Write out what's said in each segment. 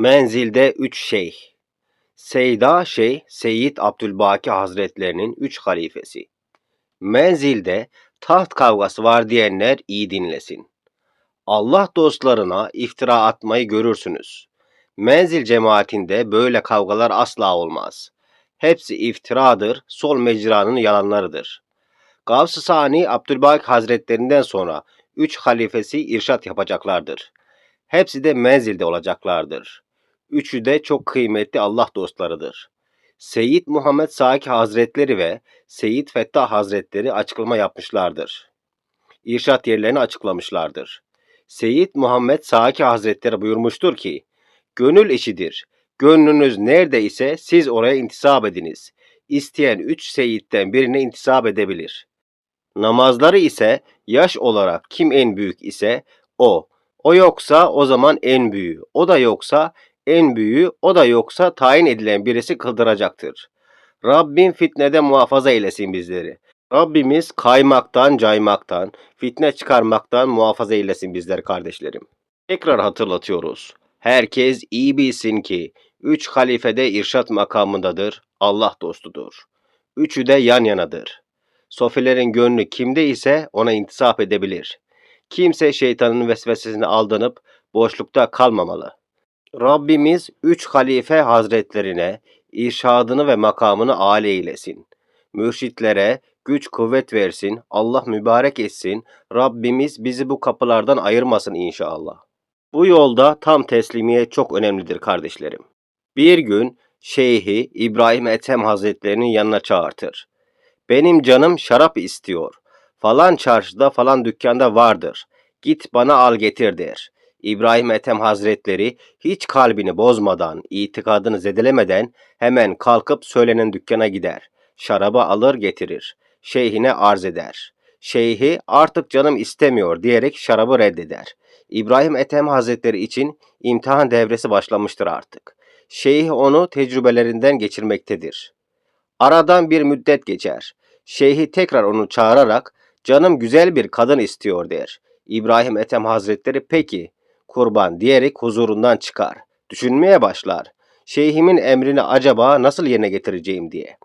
Menzilde üç şeyh. Seyda Şeyh Seyyid Abdülbaki Hazretlerinin üç halifesi. Menzilde taht kavgası var diyenler iyi dinlesin. Allah dostlarına iftira atmayı görürsünüz. Menzil cemaatinde böyle kavgalar asla olmaz. Hepsi iftiradır, sol mecranın yalanlarıdır. Gavs-ı Sani Abdülbaki Hazretlerinden sonra üç halifesi irşat yapacaklardır. Hepsi de menzilde olacaklardır. Üçü de çok kıymetli Allah dostlarıdır. Seyyid Muhammed Saki Hazretleri ve Seyyid Fettah Hazretleri açıklama yapmışlardır. İrşat yerlerini açıklamışlardır. Seyyid Muhammed Saki Hazretleri buyurmuştur ki, Gönül işidir. Gönlünüz nerede ise siz oraya intisap ediniz. İsteyen üç seyitten birine intisap edebilir. Namazları ise yaş olarak kim en büyük ise o. O yoksa o zaman en büyüğü. O da yoksa en büyüğü. O da yoksa tayin edilen birisi kıldıracaktır. Rabbim fitnede muhafaza eylesin bizleri. Rabbimiz kaymaktan, caymaktan, fitne çıkarmaktan muhafaza eylesin bizleri kardeşlerim. Tekrar hatırlatıyoruz. Herkes iyi bilsin ki üç halifede irşat makamındadır, Allah dostudur. Üçü de yan yanadır. Sofilerin gönlü kimde ise ona intisap edebilir. Kimse şeytanın vesvesesine aldanıp boşlukta kalmamalı. Rabbimiz üç halife hazretlerine irşadını ve makamını âli eylesin. Mürşitlere güç kuvvet versin, Allah mübarek etsin, Rabbimiz bizi bu kapılardan ayırmasın inşallah. Bu yolda tam teslimiyet çok önemlidir kardeşlerim. Bir gün Şeyhi İbrahim Ethem Hazretlerinin yanına çağırtır. Benim canım şarap istiyor. Falan çarşıda falan dükkanda vardır. Git bana al getir der. İbrahim Ethem Hazretleri hiç kalbini bozmadan, itikadını zedelemeden hemen kalkıp söylenen dükkana gider. Şarabı alır getirir. Şeyhine arz eder. Şeyhi artık canım istemiyor diyerek şarabı reddeder. İbrahim Ethem Hazretleri için imtihan devresi başlamıştır artık. Şeyh onu tecrübelerinden geçirmektedir. Aradan bir müddet geçer. Şeyhi tekrar onu çağırarak canım güzel bir kadın istiyor der. İbrahim Ethem Hazretleri peki kurban diyerek huzurundan çıkar. Düşünmeye başlar. Şeyhimin emrini acaba nasıl yerine getireceğim diye.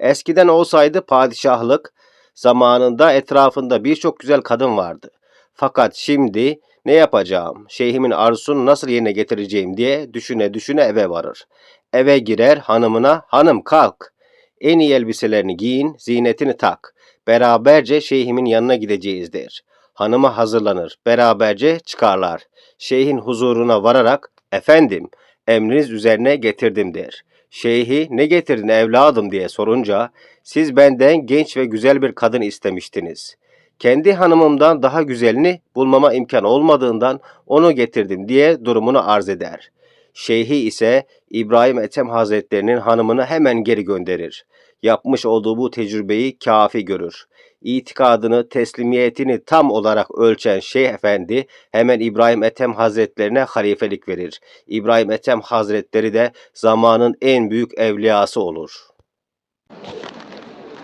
Eskiden olsaydı padişahlık zamanında etrafında birçok güzel kadın vardı. Fakat şimdi ne yapacağım, şeyhimin arzusunu nasıl yerine getireceğim diye düşüne düşüne eve varır. Eve girer hanımına, hanım kalk, en iyi elbiselerini giyin, zinetini tak. Beraberce şeyhimin yanına gideceğiz der. Hanıma hazırlanır, beraberce çıkarlar. Şeyhin huzuruna vararak, efendim, emriniz üzerine getirdim der. Şeyhi ne getirdin evladım diye sorunca, siz benden genç ve güzel bir kadın istemiştiniz. Kendi hanımımdan daha güzelini bulmama imkan olmadığından onu getirdim diye durumunu arz eder. Şeyhi ise İbrahim Ethem Hazretlerinin hanımını hemen geri gönderir. Yapmış olduğu bu tecrübeyi kafi görür. İtikadını, teslimiyetini tam olarak ölçen Şeyh Efendi hemen İbrahim Ethem Hazretlerine halifelik verir. İbrahim Ethem Hazretleri de zamanın en büyük evliyası olur.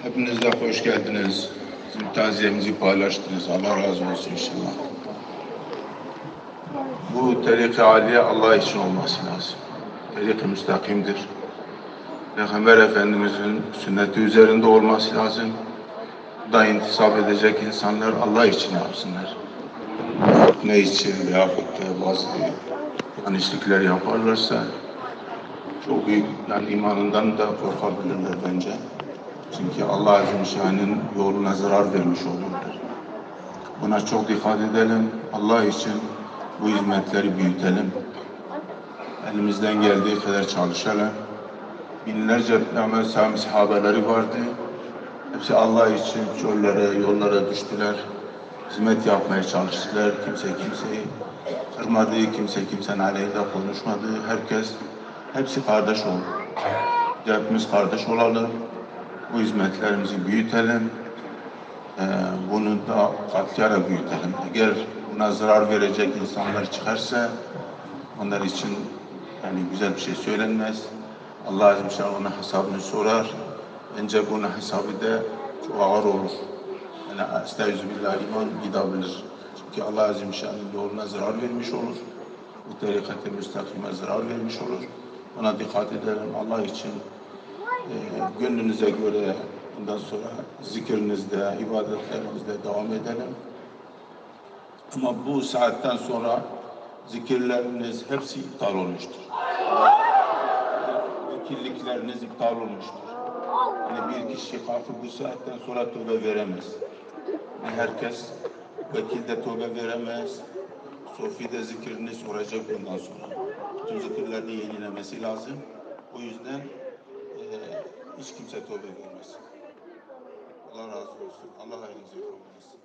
Hepiniz de hoş geldiniz. Bizim taziyemizi paylaştınız. Allah razı olsun inşallah. Bu terik-i aliye Allah için olması lazım. Terik-i müstakimdir. Peygamber Efendimizin sünneti üzerinde olması lazım. Da intisap edecek insanlar Allah için yapsınlar. Ne için veyahut da bazı yanlışlıklar yaparlarsa çok büyük yani imanından da korkabilirler bence. Çünkü Allah Azimüşşan'ın yoluna zarar vermiş olurlar. Buna çok dikkat edelim. Allah için bu hizmetleri büyütelim. Elimizden geldiği kadar çalışalım. Binlerce sahabe sahabeleri vardı. Hepsi Allah için çöllere, yollara düştüler. Hizmet yapmaya çalıştılar. Kimse kimseyi kırmadı, kimse kimsenin aleyhinde konuşmadı. Herkes, hepsi kardeş oldu. Hepimiz kardeş olalım bu hizmetlerimizi büyütelim. Ee, bunu da katlayarak büyütelim. Eğer buna zarar verecek insanlar çıkarsa onlar için yani güzel bir şey söylenmez. Allah Azim ona hesabını sorar. Bence bunun hesabı da çok ağır olur. Yani estağfirullah iman gidebilir. Çünkü Allah Azim Şah'ın yoluna zarar vermiş olur. bu tarikat-ı müstakime zarar vermiş olur. Buna dikkat edelim. Allah için e, gönlünüze göre bundan sonra zikrinizde, ibadetlerinizde devam edelim. Ama bu saatten sonra zikirleriniz hepsi iptal olmuştur. Vekillikleriniz iptal olmuştur. Yani bir kişi kalkıp bu saatten sonra tövbe veremez. Yani herkes vekilde tövbe veremez. Sofi'de zikrini soracak bundan sonra. Bütün zikirlerini yenilemesi lazım. O yüzden eee hiç kimse tövbe vermez. Allah razı olsun. Allah hayırlısı kabul etsin.